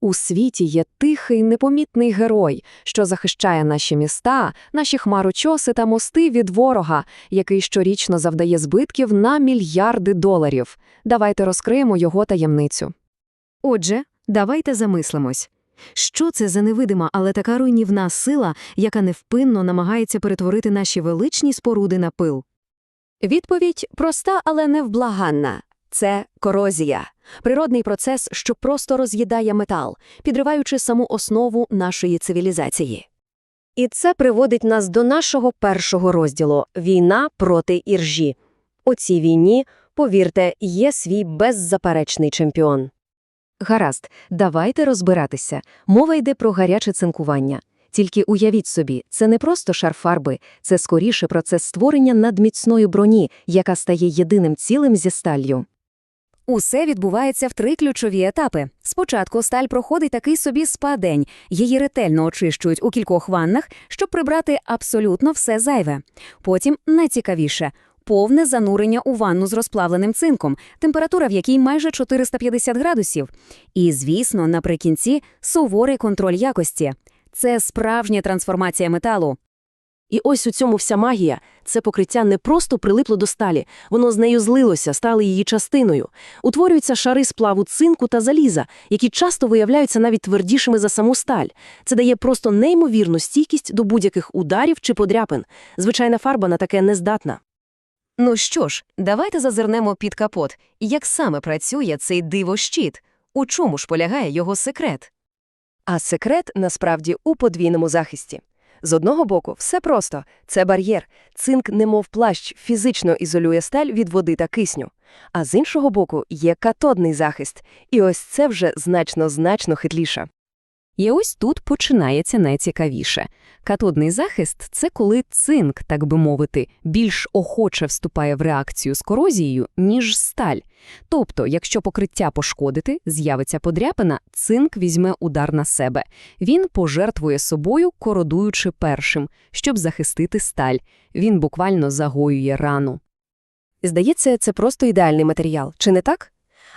У світі є тихий, непомітний герой, що захищає наші міста, наші хмарочоси та мости від ворога, який щорічно завдає збитків на мільярди доларів. Давайте розкриємо його таємницю. Отже, давайте замислимось. Що це за невидима, але така руйнівна сила, яка невпинно намагається перетворити наші величні споруди на пил? Відповідь проста, але невблаганна. Це корозія. Природний процес, що просто роз'їдає метал, підриваючи саму основу нашої цивілізації. І це приводить нас до нашого першого розділу – війна проти іржі. У цій війні, повірте, є свій беззаперечний чемпіон. Гаразд, давайте розбиратися. Мова йде про гаряче цинкування. Тільки уявіть собі, це не просто шар фарби, це скоріше процес створення надміцної броні, яка стає єдиним цілим зі сталлю. Усе відбувається в три ключові етапи. Спочатку сталь проходить такий собі спа-день. Її ретельно очищують у кількох ваннах, щоб прибрати абсолютно все зайве. Потім найцікавіше повне занурення у ванну з розплавленим цинком, температура в якій майже 450 градусів. І, звісно, наприкінці суворий контроль якості. Це справжня трансформація металу. І ось у цьому вся магія. Це покриття не просто прилипло до сталі, воно з нею злилося, стало її частиною. Утворюються шари сплаву цинку та заліза, які часто виявляються навіть твердішими за саму сталь. Це дає просто неймовірну стійкість до будь-яких ударів чи подряпин. Звичайна фарба на таке не здатна. Ну що ж, давайте зазирнемо під капот. Як саме працює цей диво-щит? У чому ж полягає його секрет? А секрет, насправді, у подвійному захисті. З одного боку, все просто – це бар'єр. Цинк, немов плащ, фізично ізолює сталь від води та кисню. А з іншого боку, є катодний захист. І ось це вже значно-значно хитліше. І ось тут починається найцікавіше. Катодний захист – це коли цинк, так би мовити, більш охоче вступає в реакцію з корозією, ніж сталь. Тобто, якщо покриття пошкодити, з'явиться подряпина, цинк візьме удар на себе. Він пожертвує собою, кородуючи першим, щоб захистити сталь. Він буквально загоює рану. Здається, це просто ідеальний матеріал, чи не так?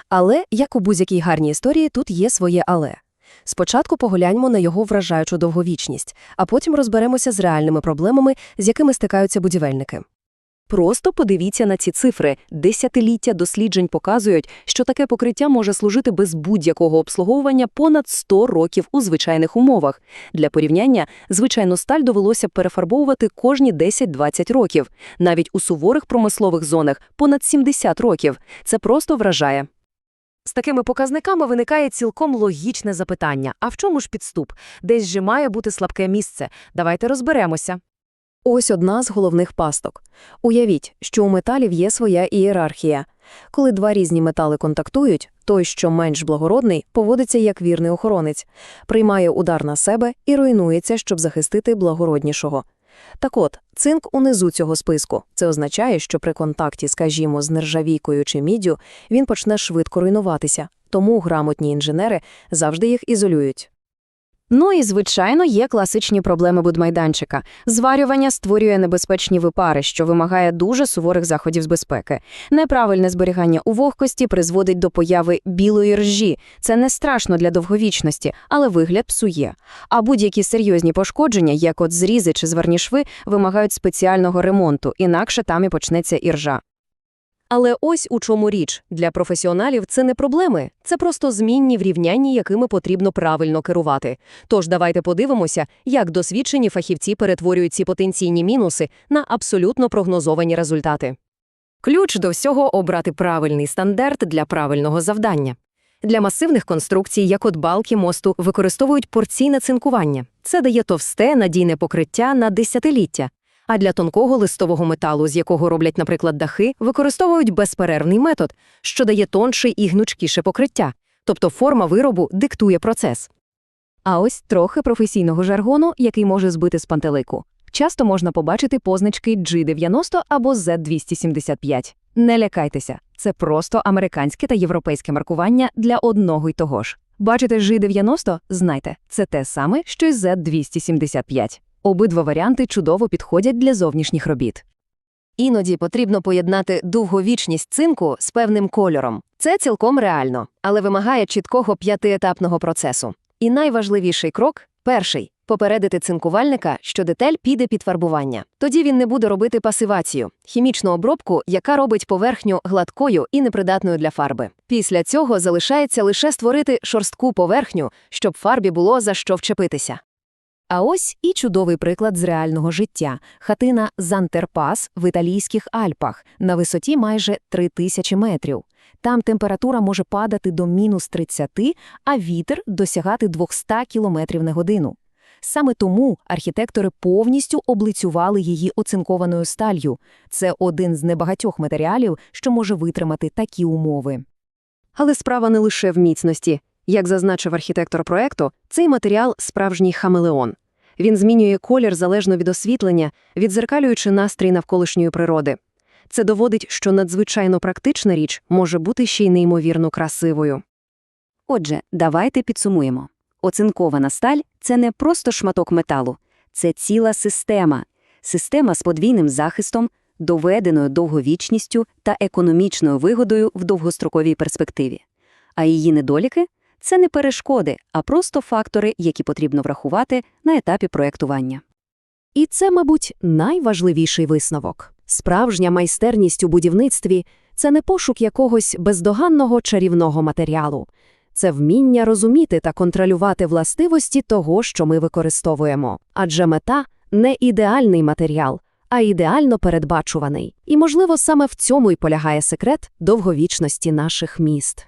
Але, як у будь-якій гарній історії, тут є своє «але». Спочатку погляньмо на його вражаючу довговічність, а потім розберемося з реальними проблемами, з якими стикаються будівельники. Просто подивіться на ці цифри. Десятиліття досліджень показують, що таке покриття може служити без будь-якого обслуговування понад 100 років у звичайних умовах. Для порівняння, звичайну сталь довелося перефарбовувати кожні 10-20 років. Навіть у суворих промислових зонах – понад 70 років. Це просто вражає. З такими показниками виникає цілком логічне запитання. А в чому ж підступ? Десь же має бути слабке місце. Давайте розберемося. Ось одна з головних пасток. Уявіть, що у металів є своя ієрархія. Коли два різні метали контактують, той, що менш благородний, поводиться як вірний охоронець, приймає удар на себе і руйнується, щоб захистити благороднішого. Так от, цинк унизу цього списку. Це означає, що при контакті, скажімо, з нержавійкою чи міддю, він почне швидко руйнуватися, тому грамотні інженери завжди їх ізолюють. Ну і, звичайно, є класичні проблеми будмайданчика. Зварювання створює небезпечні випари, що вимагає дуже суворих заходів з безпеки. Неправильне зберігання у вогкості призводить до появи білої ржі. Це не страшно для довговічності, але вигляд псує. А будь-які серйозні пошкодження, як от зрізи чи зварні шви, вимагають спеціального ремонту, інакше там і почнеться іржа. Але ось у чому річ. Для професіоналів це не проблеми, це просто змінні врівняння, якими потрібно правильно керувати. Тож давайте подивимося, як досвідчені фахівці перетворюють ці потенційні мінуси на абсолютно прогнозовані результати. Ключ до всього – обрати правильний стандарт для правильного завдання. Для масивних конструкцій, як от балки мосту, використовують порційне цинкування. Це дає товсте, надійне покриття на десятиліття. А для тонкого листового металу, з якого роблять, наприклад, дахи, використовують безперервний метод, що дає тонше і гнучкіше покриття. Тобто форма виробу диктує процес. А ось трохи професійного жаргону, який може збити з пантелику. Часто можна побачити позначки G90 або Z275. Не лякайтеся, це просто американське та європейське маркування для одного й того ж. Бачите G90? Знайте, це те саме, що й Z275. Обидва варіанти чудово підходять для зовнішніх робіт. Іноді потрібно поєднати довговічність цинку з певним кольором. Це цілком реально, але вимагає чіткого п'ятиетапного процесу. І найважливіший крок перший попередити цинкувальника, що деталь піде під фарбування. Тоді він не буде робити пасивацію хімічну обробку, яка робить поверхню гладкою і непридатною для фарби. Після цього залишається лише створити шорстку поверхню, щоб фарбі було за що вчепитися. А ось і чудовий приклад з реального життя – хатина Зантерпас в італійських Альпах на висоті майже 3000 метрів. Там температура може падати до мінус 30, а вітер досягати 200 км на годину. Саме тому архітектори повністю облицювали її оцинкованою сталью. Це один з небагатьох матеріалів, що може витримати такі умови. Але справа не лише в міцності. Як зазначив архітектор проекту, цей матеріал – справжній хамелеон. Він змінює колір залежно від освітлення, відзеркалюючи настрій навколишньої природи. Це доводить, що надзвичайно практична річ може бути ще й неймовірно красивою. Отже, давайте підсумуємо. Оцинкована сталь – це не просто шматок металу, це ціла система. Система з подвійним захистом, доведеною довговічністю та економічною вигодою в довгостроковій перспективі. А її недоліки – це не перешкоди, а просто фактори, які потрібно врахувати на етапі проєктування. І це, мабуть, найважливіший висновок. Справжня майстерність у будівництві – це не пошук якогось бездоганного чарівного матеріалу. Це вміння розуміти та контролювати властивості того, що ми використовуємо. Адже мета – не ідеальний матеріал, а ідеально передбачуваний. І, можливо, саме в цьому й полягає секрет довговічності наших міст.